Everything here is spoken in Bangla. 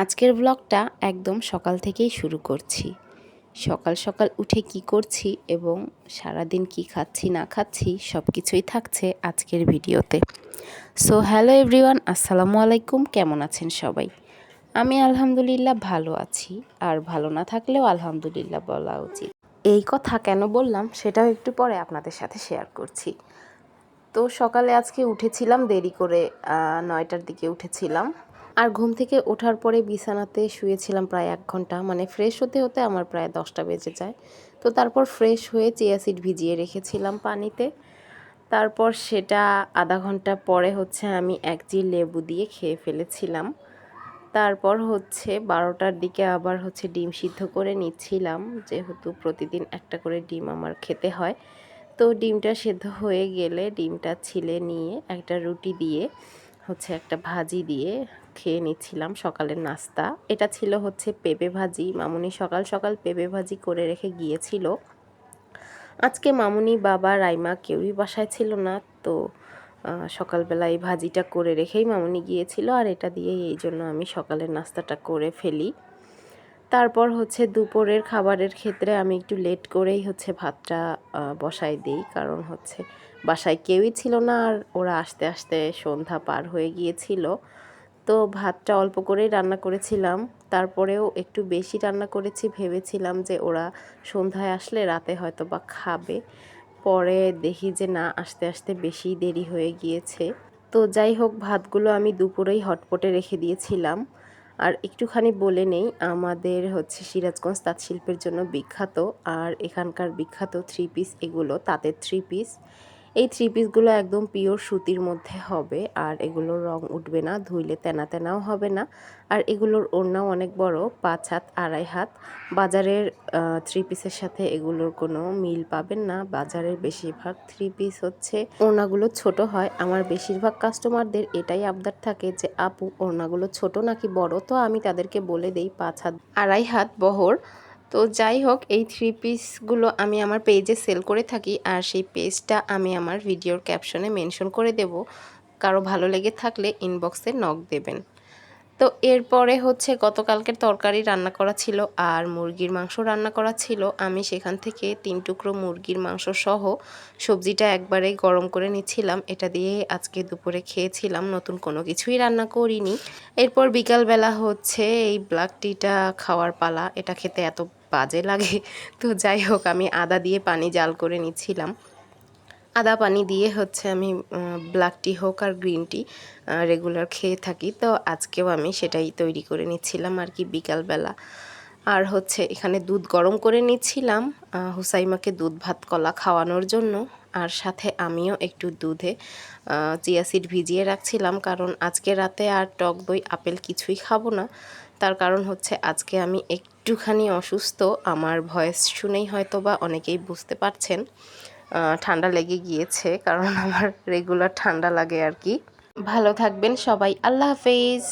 আজকের ব্লগটা একদম সকাল থেকেই শুরু করছি। সকাল সকাল উঠে কি করছি এবং সারাদিন কি খাচ্ছি, না খাচ্ছি সব কিছুই থাকছে আজকের ভিডিওতে। সো হ্যালো এভরিওয়ান আসসালামু আলাইকুম, কেমন আছেন সবাই? আমি আলহামদুলিল্লাহ ভালো আছি, আর ভালো না থাকলেও আলহামদুলিল্লাহ বলা উচিত। এই কথা কেন বললাম সেটাও একটু পরে আপনাদের সাথে শেয়ার করছি। তো সকালে আজকে উঠেছিলাম, দেরি করে নয়টার দিকে উঠেছিলাম। আর ঘুম থেকে ওঠার পরে বিছানাতে শুয়েছিলাম প্রায় এক ঘণ্টা। মানে ফ্রেশ হতে হতে আমার প্রায় দশটা বেজে যায়। তো তারপর ফ্রেশ হয়ে চিয়া সিড ভিজিয়ে রেখেছিলাম পানিতে। তারপর সেটা আধা ঘণ্টা পরে হচ্ছে আমি এক জি লেবু দিয়ে খেয়ে ফেলেছিলাম। তারপর হচ্ছে বারোটার দিকে আবার হচ্ছে ডিম সিদ্ধ করে নিচ্ছিলাম। যেহেতু প্রতিদিন একটা করে ডিম আমার খেতে হয়। তো ডিমটা সেদ্ধ হয়ে গেলে ডিমটা ছিলে নিয়ে একটা রুটি দিয়ে, হচ্ছে একটা ভাজি দিয়ে খেয়ে নিচ্ছিলাম সকালের নাস্তা। এটা ছিল হচ্ছে পেঁপে ভাজি। মামুনি সকাল সকাল পেঁপে ভাজি করে রেখে গিয়েছিল। আজকে মামুনি, বাবা, রাইমা কেউই বাসায় ছিল না। তো সকালবেলা এই ভাজিটা করে রেখেই মামুনি গিয়েছিল আর এটা দিয়েই এই জন্য আমি সকালের নাস্তাটা করে ফেলি। তারপর হচ্ছে দুপুরের খাবারের ক্ষেত্রে আমি একটু লেট করেই হচ্ছে ভাতটা বসাই দিই। কারণ হচ্ছে বাসায় কেউই ছিল না আর ওরা আস্তে আস্তে সন্ধ্যা পার হয়ে গিয়েছিল। তো ভাতটা অল্প করেই রান্না করেছিলাম। তারপরেও একটু বেশি রান্না করেছি, ভেবেছিলাম যে ওরা সন্ধ্যায় আসলে রাতে হয়তো বা খাবে। পরে দেখি যে না, আস্তে আস্তে বেশি দেরি হয়ে গিয়েছে। তো যাই হোক, ভাতগুলো আমি দুপুরেই হটপটে রেখে দিয়েছিলাম। আর একটুখানি বলে নেই, আমাদের হচ্ছে সিরাজগঞ্জ তাঁত শিল্পের জন্য বিখ্যাত। আর এখানকার বিখ্যাত থ্রি পিস এগুলো, তাঁতের থ্রি পিস এই থ্রি পিসগুলো একদম পিওর সুতির মধ্যে হবে, আর এগুলোর রং উঠবে না, ধুইলে তেনা তেনাও হবে না। আর এগুলোর ওড়নাও অনেক বড়, পাঁচ হাত, আড়াই হাত। বাজারের থ্রি পিসের সাথে এগুলোর কোনো মিল পাবেন না। বাজারের বেশিরভাগ থ্রি পিস হচ্ছে ওড়নাগুলো ছোট হয়। আমার বেশিরভাগ কাস্টমারদের এটাই আবদার থাকে যে, আপু, ওড়নাগুলো ছোট নাকি বড়? তো আমি তাদেরকে বলে দেই পাঁচ হাত, আড়াই হাত বহর। তো যাই হোক, এই থ্রি পিসগুলো আমি আমার পেজে সেল করে থাকি আর সেই পেজটা আমি আমার ভিডিওর ক্যাপশনে মেনশন করে দেব। কারও ভালো লেগে থাকলে ইনবক্সে নক দেবেন। তো এরপরে হচ্ছে গতকালকের তরকারি রান্না করা ছিল আর মুরগির মাংস রান্না করা ছিল। আমি সেখান থেকে তিন টুকরো মুরগির মাংস সহ সবজিটা একবারে গরম করে নিচ্ছিলাম। এটা দিয়ে আজকে দুপুরে খেয়েছিলাম, নতুন কোনো কিছুই রান্না করিনি। এরপর বিকালবেলা হচ্ছে এই ব্ল্যাক টিটা খাওয়ার পালা। এটা খেতে এত বাজে লাগে। তো যাই হোক, আমি আদা দিয়ে পানি জাল করে নিচ্ছিলাম। আদা পানি দিয়ে হচ্ছে আমি ব্ল্যাক টি হোক আর গ্রিন টি রেগুলার খেয়ে থাকি। তো আজকেও আমি সেটাই তৈরি করে নিচ্ছিলাম আর কি বিকালবেলা। আর হচ্ছে এখানে দুধ গরম করে নিচ্ছিলাম হুসাইমাকে দুধ ভাত কলা খাওয়ানোর জন্য। আর সাথে আমিও একটু দুধে চিয়া সিড ভিজিয়ে রাখছিলাম। কারণ আজকে রাতে আর টক দই, আপেল কিছুই খাব না। তার কারণ হচ্ছে আজকে আমি একটুখানি অসুস্থ। আমার ভয়েস শুনেই হয়তো বা অনেকেই বুঝতে পারছেন ঠান্ডা লেগে গিয়েছে, কারণ আমার রেগুলার ঠান্ডা লাগে আর কি। ভালো থাকবেন সবাই, আল্লাহ হাফেজ।